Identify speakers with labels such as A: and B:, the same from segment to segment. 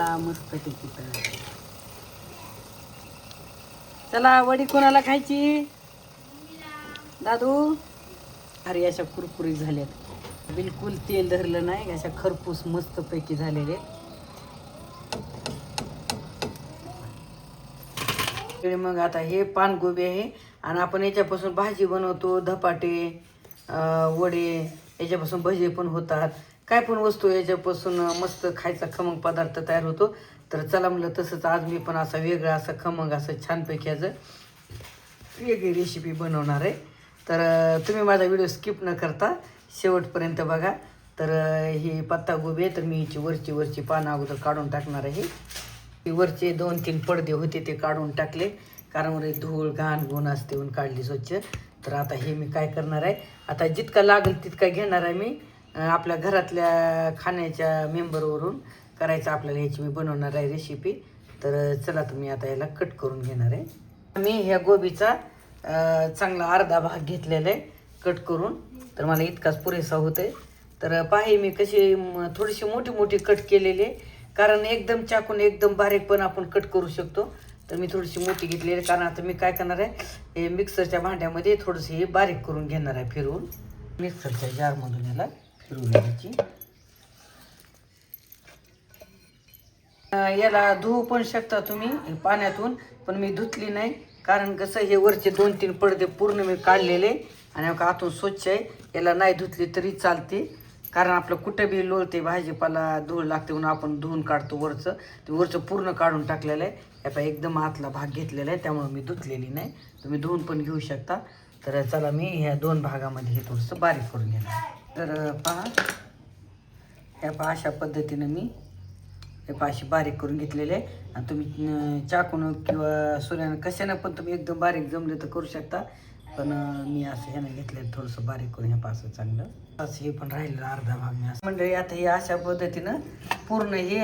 A: चला मस्त पैकी चला वडी कोणाला खायची? दादू? अरे अशा कुरकुरीत झाल्यात. बिलकुल तेल धरलं नाही अशा खरपूस मस्त पैकी झालेले मग आता हे पानगोबी आहे आणि आपण याच्यापासून भाजी बनवतो धपाटे वडे याच्यापासून भजे पण होतात. काय पण वस्तू याच्यापासून मस्त खायचा खमंग पदार्थ तयार होतो. तर चला म्हणलं तसंच आज मी पण असा वेगळा असा खमंग असं छानपैकी याचं वेगळी रेसिपी बनवणार आहे. तर तुम्ही माझा व्हिडिओ स्किप न करता शेवटपर्यंत बघा. तर ही पत्तागोबी आहे तर मी हिची वरची वरची पानं अगोदर काढून टाकणार आहे. वरचे दोन तीन पडदे होते ते काढून टाकले. कारण धूळ घाण गुण असते म्हणून काढली स्वच्छ. तर आता हे मी काय करणार आहे? आता जितका लागेल तितका घेणार आहे मी. आपल्या घरातल्या खाण्याच्या मेंबरवरून करायचं आपल्याला ह्याची मी बनवणार आहे रेसिपी तर चला तुम्ही आता याला कट करून घेणार आहे. मी ह्या गोबीचा चांगला अर्धा भाग घेतलेला आहे कट करून. तर मला इतकाच पुरेसा होतोय. तर पाहे मी कशी थोडीशी मोठी मोठी कट केलेली आहे. कारण एकदम चाकून एकदम बारीक पण आपण कट करू शकतो. तर मी थोडीशी मोठी घेतलेली आहे. कारण आता मी काय करणार आहे हे मिक्सरच्या भांड्यामध्ये थोडंसं हे बारीक करून घेणार आहे फिरवून. मिक्सरच्या जारमधून याला फिरवून घ्यायची याला धुवू पण शकता तुम्ही पाण्यातून पण मी धुतली नाही. कारण कसं हे वरचे दोन तीन पडदे पूर्ण मी काढलेले आणि का आतून स्वच्छ आहे. याला नाही धुतली तरी चालते. कारण आपलं कुठं बी लोळते भाजीपाला धूळ लागते म्हणून आपण धुवून काढतो वरचं. ते वरचं पूर्ण काढून टाकलेलं आहे. याचा एकदम आतला भाग घेतलेला आहे त्यामुळे मी धुतलेली नाही. तुम्ही धुवून पण घेऊ शकता. तर चला मी ह्या दोन भागामध्ये हे थोडंसं बारीक करून घेणार तर पहा. ह्या पहा अशा पद्धतीनं मी हे पाशी बारीक करून घेतलेले आहे. आणि तुम्ही चाकून किंवा सुऱ्यानं कशानं पण तुम्ही एकदम बारीक जमले तर करू शकता. पण मी असं ह्यानं घेतलं थोडंसं बारीक करून ह्या पासं चांगलं. असं हे पण राहिलेलं अर्धा भाग मी असं. मंडळी आता हे अशा पद्धतीनं पूर्ण हे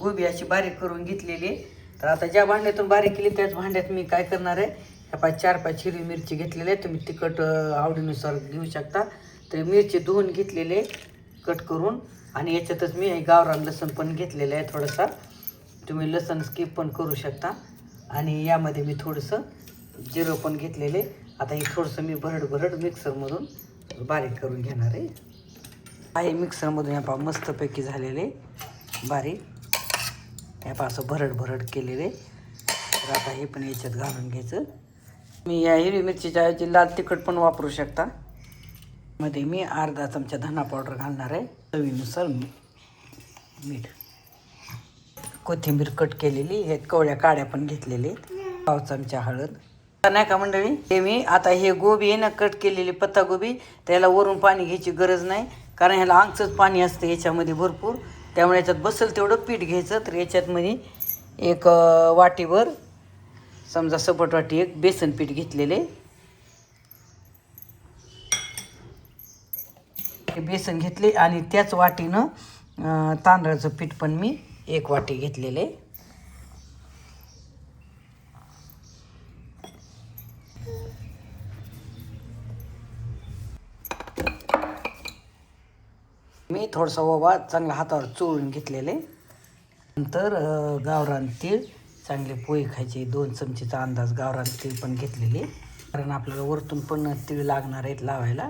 A: गोबी अशी बारीक करून घेतलेली आहे. तर आता ज्या भांड्यातून बारीक केली त्याच भांड्यात मी काय करणार आहे? ह्या पाच चार पाच हिरवी मिरची घेतलेली आहे. तुम्ही तिखट आवडीनुसार घेऊ शकता. तर मिरची धुवून घेतलेले कट करून आणि याच्यातच मी गावरान लसूण पण घेतलेलं आहे थोडंसं. तुम्ही लसण स्किप पण करू शकता. आणि यामध्ये मी थोडंसं जिरं पण घेतलेले. आता हे थोडंसं मी भरड भरड मिक्सरमधून बारीक करून घेणार आहे. आहे मिक्सरमधून या पा मस्तपैकी झालेले बारीक. या पा असं भरड भरड केलेले. तर आता हे पण याच्यात घालून घ्यायचं. मी या हिरवी मिरचीच्या ऐवजी लाल तिखट पण वापरू शकता. मध्ये मी अर्धा चमचा धना पावडर घालणार आहे. चवीनुसार मी- मीठ. कोथिंबीर कट केलेली हे कवळ्या काड्या पण घेतलेले पाव चमचा हळद. नाही का मंडळी? हे मी आता हे गोबी आहे ना कट केलेली पत्ता गोबी त्याला वरून पाणी घ्यायची गरज नाही. कारण ह्याला आंगचंच पाणी असतं याच्यामध्ये भरपूर. त्यामुळे याच्यात बसेल तेवढं पीठ घ्यायचं तर याच्यातमध्ये एक वाटीवर समजा सपट वाटी एक बेसन पीठ घेतलेले. हे बेसन घेतले आणि त्याच वाटीनं तांदळाचं पीठ पण मी एक वाटी घेतलेले. मी थोडंसं ओवा चांगला हातावर चोळून घेतलेले. नंतर गावरान तीळ चांगले पोळी खायचे दोन चमचेचा अंदाज गावरान तीळ पण घेतलेले. कारण आपल्याला वरतून पण तीळ लागणार आहेत लावायला.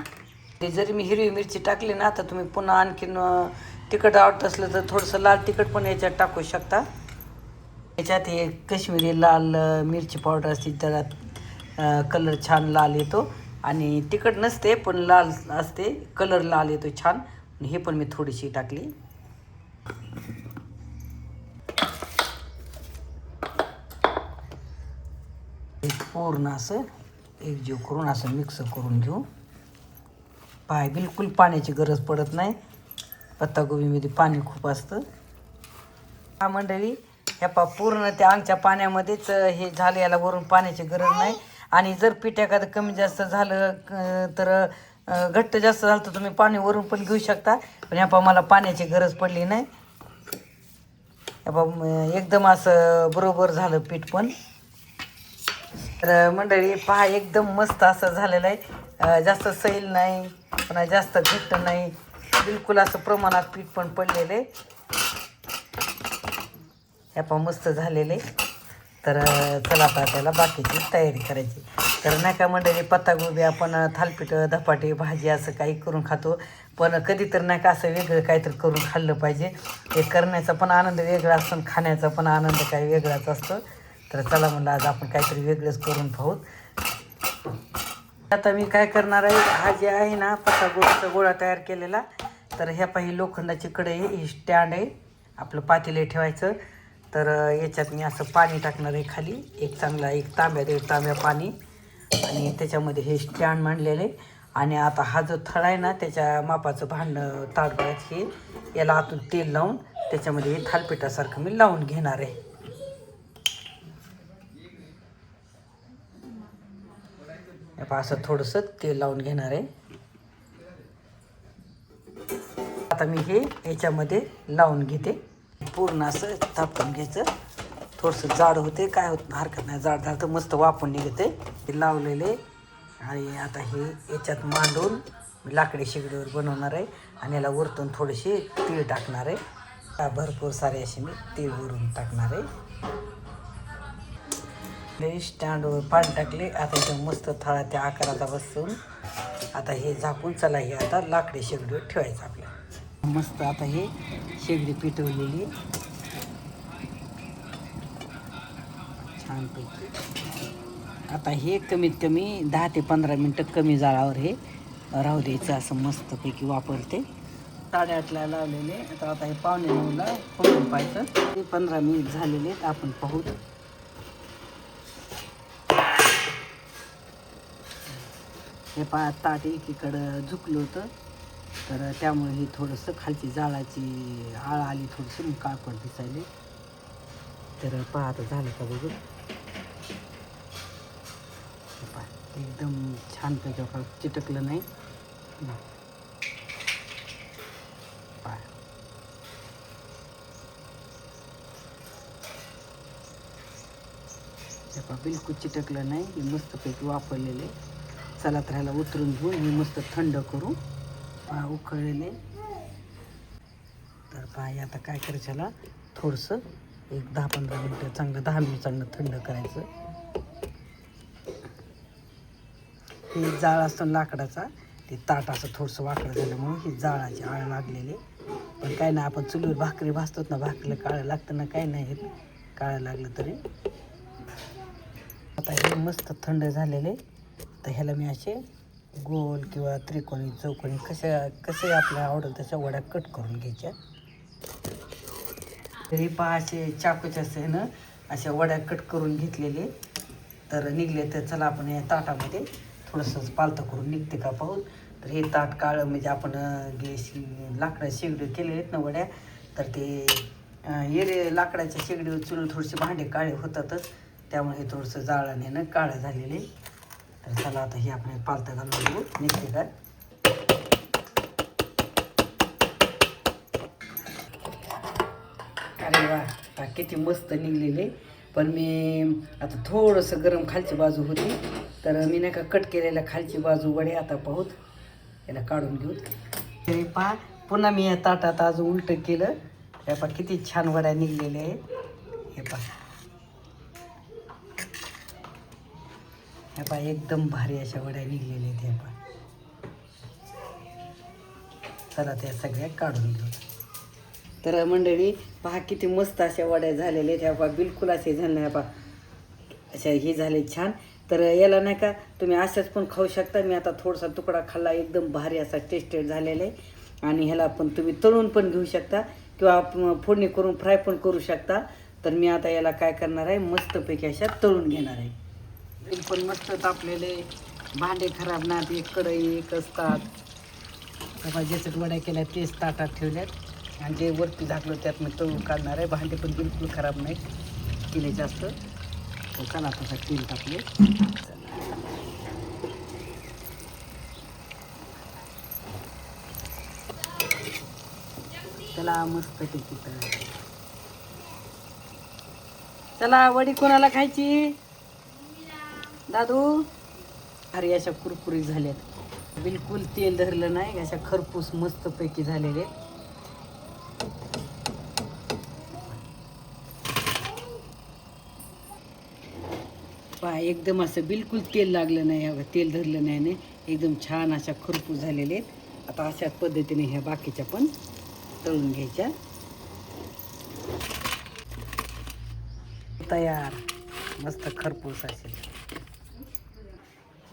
A: ते जरी मी हिरवी मिरची टाकली ना तर तुम्ही पुन्हा आणखीन तिखट आवडत असलं तर थोडंसं लाल तिखट पण याच्यात टाकू शकता. याच्यात हे कश्मीरी लाल मिरची पावडर असते त्याला कलर छान लाल येतो. आणि तिखट नसते पण लाल असते कलर लाल येतो छान. हे पण मी थोडीशी टाकली. पूर्ण असं एकजीव करून असं मिक्स करून घेऊ. पाय बिलकुल पाण्याची गरज पडत नाही. पत्तागोबीमध्ये पाणी खूप असतं. हा मंडळी ह्या पा पूर्ण त्या अंगच्या पाण्यामध्येच हे झालं याला वरून पाण्याची गरज नाही. आणि जर पीठ एखादं कमी जास्त झालं तर घट्ट जास्त झालं तर तुम्ही पाणी वरून पण घेऊ शकता. पण ह्या पा मला पाण्याची गरज पडली नाही. ह्या एकदम असं बरोबर झालं पीठ पण. तर मंडळी पहा एकदम मस्त असं झालेलं आहे. जास्त सैल नाही. पुन्हा जास्त घट्ट नाही. बिलकुल असं प्रमाणात पीठ पण पडलेलं. आहे ह्या पा मस्त झालेले. तर चला आता त्याला बाकीची तयारी करायची. तर नाही का मंडळी पत्तागोबी आपण थालपीठ धपाटे भाजी असं काही करून खातो. पण कधी तर नाही का असं वेगळं काहीतरी करून खाल्लं पाहिजे. ते करण्याचा पण आनंद वेगळा असतो आणि खाण्याचा पण आनंद काही वेगळाच असतो. तर चला म्हणलं आज आपण काहीतरी वेगळंच करून पाहू. आता मी काय करणार आहे हा जे आहे ना पत्ता गोळाचा गोळा तयार केलेला तर ह्या पाही लोखंडाची कढई ही स्टँड आहे. आपलं पातेले ठेवायचं. तर याच्यात मी असं पाणी टाकणार आहे खाली. एक चांगला एक तांब्या दीड तांब्या पाणी. आणि त्याच्यामध्ये हे स्टँड मांडलेलं आहे. आणि आता हा जो थळा आहे ना त्याच्या मापाचं भांडं ताटबळात हे याला आतून तेल लावून त्याच्यामध्ये हे थालपिठासारखं मी लावून घेणार आहे हे पहा असं थोडंसं तेल लावून घेणार आहे. आता मी हे याच्यामध्ये लावून घेते. पूर्ण असं तापवून घ्यायचं. थोडंसं जाड होते काय होत हरकत नाही. जाड झालं तर मस्त वापरून निघते. हे लावलेले. आणि आता हे याच्यात मांडून लाकडी शेगडीवर बनवणार आहे. आणि याला वरतून थोडेसे तीळ टाकणार आहे. भरपूर सारे असे मी तीळ वरून टाकणार आहे. स्टँडवर पाणी टाकले. आता इथं मस्त थळा त्या आकाराचा बसून आता हे झाकून चला हे आता लाकडी शेगडीवर ठेवायचं आपल्या मस्त आता हे शेगडी पेटवलेली छानपैकी. आता हे कमीत कमी दहा ते पंधरा मिनटं कमी जाळावर हे राहू द्यायचं असं मस्तपैकी वापरते. साडेआठला लावलेले. आता आता हे पावणे नऊला फोडून पाहायचं. ते पंधरा मिनिट झालेले आहेत आपण पाहू. हे पा ताट एकीकडं झुकलं होतं. तर त्यामुळे हे थोडंसं खालची जाळाची आळ आली थोडीशी मग काळपट दिसायले. तर पहा आता झालं का बघून एकदम छानपैकी बघा, चिटकलं नाही. बिलकुल चिटकलं नाही. हे मस्तपैकी वापरलेले चला तर ह्याला उतरून घेऊन मी मस्त थंड करू. पहा उकळलेले. तर पहा आता काय करायचं ह्याला? थोडंसं एक दहा पंधरा मिनटं चांगलं दहा मिनिट चांगलं थंड करायचं. हे जाळ असतं लाकडाचा ते ताट असं थोडंसं वाकडं झाल्यामुळे ही जाळाची आळ लागलेली. पण काय नाही आपण चुलीवर भाकरी भाजतोत ना भाकरीला काळं लागतं ना काही नाही काळं लागलं तरी. आता हे मस्त थंड झालेले. तर ह्याला मी असे गोल किंवा त्रिकोणी चौकोनी कशा कसे आपल्या आवडेल तशा वड्या कट करून घ्यायच्या. तरी पहा असे चाकूच्या ना अशा वड्या कट करून घेतलेले. तर निघले तर चला आपण या ताटामध्ये थोडंसं पालतं करून निघते का पाहून. तर हे ताट काळं म्हणजे आपण गे शि- लाकडा शेगडी केलेले आहेत ना वड्या तर ते अं, येरे लाकडाच्या शेगडीवर चुलून थोडेसे भांडे काळे होतातच. त्यामुळे हे थोडंसं जाळाने ना काळं झालेले तर चला आता हे आपण पालतं घालून घेऊ. निघते काय? अरे वा किती मस्त निघलेले. पण मी आता थोडंसं गरम खालची बाजू होती तर मी नाही का कट केलेल्या खालची बाजू वडे आता पाहूत. याला काढून घेऊ. तरी पहा पुन्हा मी या ताटात आज उलट केलं. हे पहा किती छान वड्या निघलेल्या आहेत. हे पहा हे पहा एकदम भारी अशा वड्या निघलेल्या आहेत पहा चला त्या सगळ्या काढून घेऊ. तर मंडळी पहा किती मस्त अशा वड्या झालेल्या आहेत. ह्या पहा बिलकुल असे झाले नाही पहा. अशा हे झाले छान. तर याला नाही का तुम्ही अशाच पण खाऊ शकता. मी आता थोडासा तुकडा खाल्ला एकदम भारी असा टेस्टेड झालेला आहे. आणि ह्याला पण तुम्ही तळून पण घेऊ शकता किंवा फोडणी करून फ्राय पण करू शकता. तर मी आता याला काय करणार आहे मस्तपैकी अशा तळून घेणार आहे. तेल पण मस्त तापलेले भांडे खराब नाहीत एक कढई एक असतात. तेव्हा ज्याच्यात वड्या केल्या तेच ताटात ठेवल्यात. आणि जे वरती झाकलं त्यात मग तळून काढणार आहे. भांडे पण बिलकुल खराब नाहीत. केले जास्त. तर चला तेल टाकले चला मस्त ते चला वडी कोणाला खायची? दादू अरे अशा कुरकुरी झाल्यात बिलकुल तेल धरलं नाही अशा खरपूस मस्तपैकी झालेले. पा एकदम असं बिलकुल तेल लागलं नाही अगं तेल धरलं नाही नाही एकदम छान अशा खरपूस झालेले आहेत. आता अशाच पद्धतीने ह्या बाकीच्या पण तळून घ्यायच्या. तयार. मस्त खरपूस असेल.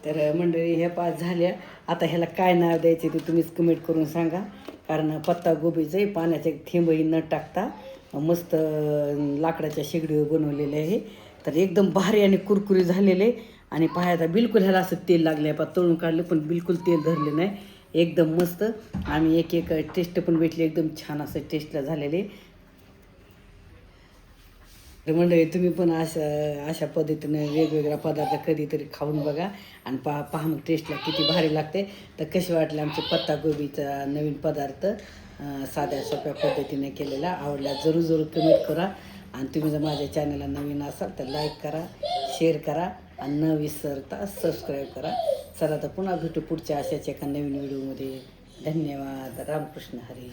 A: तर मंडळी ह्या पाच झाल्या. आता ह्याला काय नाव द्यायचे ते तुम्हीच कमेंट करून सांगा. कारण पत्ता गोबीचंही पाण्याचे थेंबही न टाकता मस्त लाकडाच्या शेगडीवर बनवलेले आहे. तर एकदम भारी आणि कुरकुरी झालेले आणि पाहायचा बिलकुल ह्याला असं तेल लागले आहे तळून काढलं पण बिलकुल तेल धरले नाही. एकदम मस्त. आम्ही एक एक टेस्ट पण भेटली. एकदम छान असं टेस्टला झालेले. तर मंडळी तुम्ही पण अशा अशा पद्धतीनं वेगवेगळ्या पदार्थ कधीतरी खाऊन बघा आणि पहा पहा मग टेस्टला किती भारी लागते. तर कसे वाटले आमचे पत्ता गोबीचा नवीन पदार्थ? साध्या सोप्या पद्धतीने केलेला. आवडला जरूर जरूर कमेंट करा. आणि तुम्ही जर माझ्या चॅनलला नवीन असाल तर लाईक करा शेअर करा आणि न विसरता सबस्क्राईब करा. चला तर पुन्हा भेटू पुढच्या अशाच एका नवीन व्हिडिओमध्ये धन्यवाद. रामकृष्ण हरी.